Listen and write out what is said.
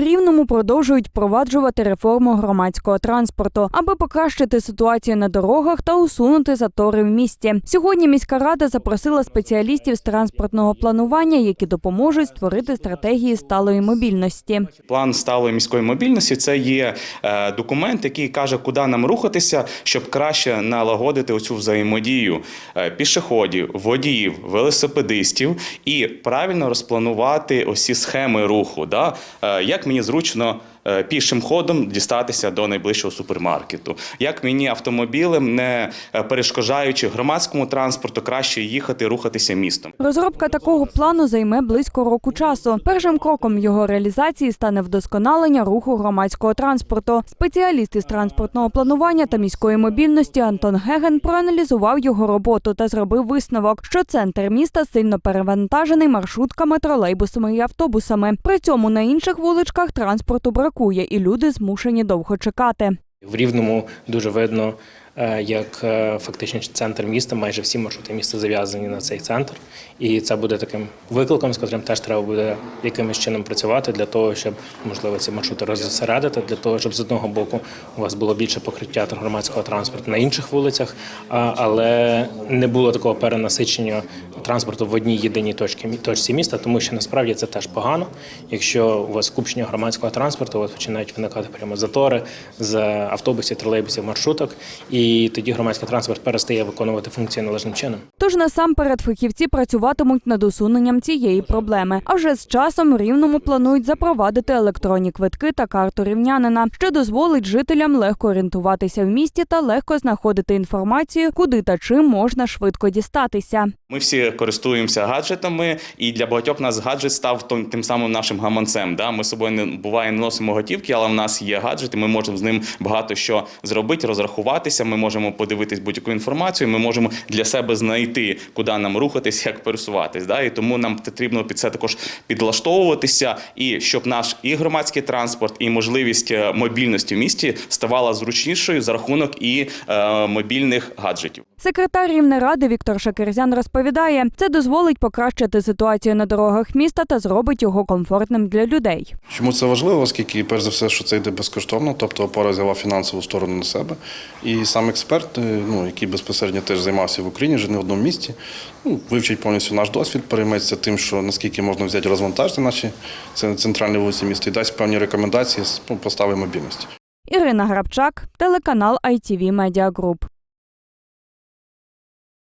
Рівному продовжують впроваджувати реформу громадського транспорту, аби покращити ситуацію на дорогах та усунути затори в місті. Сьогодні міська рада запросила спеціалістів з транспортного планування, які допоможуть створити стратегії сталої мобільності. План сталої міської мобільності це є е, документ, який каже, куди нам рухатися, щоб краще налагодити оцю взаємодію е, пішоходів, водіїв, велосипедистів і правильно розпланувати усі схеми руху. Да? Е, Як мені зручно. Е, Пішим ходом дістатися до найближчого супермаркету. Як мені автомобілем, не е, перешкоджаючи громадському транспорту, краще їхати, рухатися містом. Розробка такого плану займе близько року часу. Першим кроком його реалізації стане вдосконалення руху громадського транспорту. Спеціаліст із транспортного планування та міської мобільності Антон Геген проаналізував його роботу та зробив висновок, що центр міста сильно перевантажений маршрутками, тролейбусами і автобусами. При цьому на інших вуличках транспорту бракує, і люди змушені довго чекати. В Рівному дуже видно, як е, фактично центр міста, майже всі маршрути міста зав'язані на цей центр. І це буде таким викликом, з котрим теж треба буде якимось чином працювати для того, щоб можливо ці маршрути розсередити, для того, щоб з одного боку у вас було більше покриття громадського транспорту на інших вулицях, але не було такого перенасичення транспорту в одній єдиній точці міста, тому що насправді це теж погано. Якщо у вас скупчення громадського транспорту, у вас починають виникати прямо затори з автобусів, тролейбусів, маршруток, і тоді громадський транспорт перестає виконувати функції належним чином. Тож насамперед фахівці працюватимуть над усуненням цієї проблеми. А вже з часом в рівному планують запровадити електронні квитки та карту рівнянина, що дозволить жителям легко орієнтуватися в місті та легко знаходити інформацію, куди та чим можна швидко дістатися. Ми всі користуємося гаджетами, і для багатьох нас гаджет став тим, тим самим нашим гаманцем. Да? Ми з собою не буває не носимо готівки, але в нас є гаджет, і ми можемо з ним багато що зробити, розрахуватися. Ми можемо подивитись будь-яку інформацію. Ми можемо для себе знайти, куди нам рухатись, як пересуватись. Да? І тому нам потрібно під це також підлаштовуватися, і щоб наш і громадський транспорт, і можливість е, мобільності в місті ставала зручнішою за рахунок і е, мобільних гаджетів. Секретар Рівнеради Віктор Шакерзян розповідає, це дозволить покращити ситуацію на дорогах міста та зробить його комфортним для людей. Чому це важливо? Оскільки, перш за все, що це йде безкоштовно, тобто опора взяла фінансову сторону на себе. І сам експерт, е, ну, який безпосередньо теж займався в Україні, вже не в одному місті, ну, вивчить повністю наш досвід, перейметься тим, що наскільки можна взяти розвантажити наші центральні вулиці міста і дасть певні рекомендації з ну, постави мобільності. Ірина Грабчак, телеканал ITV Media Group.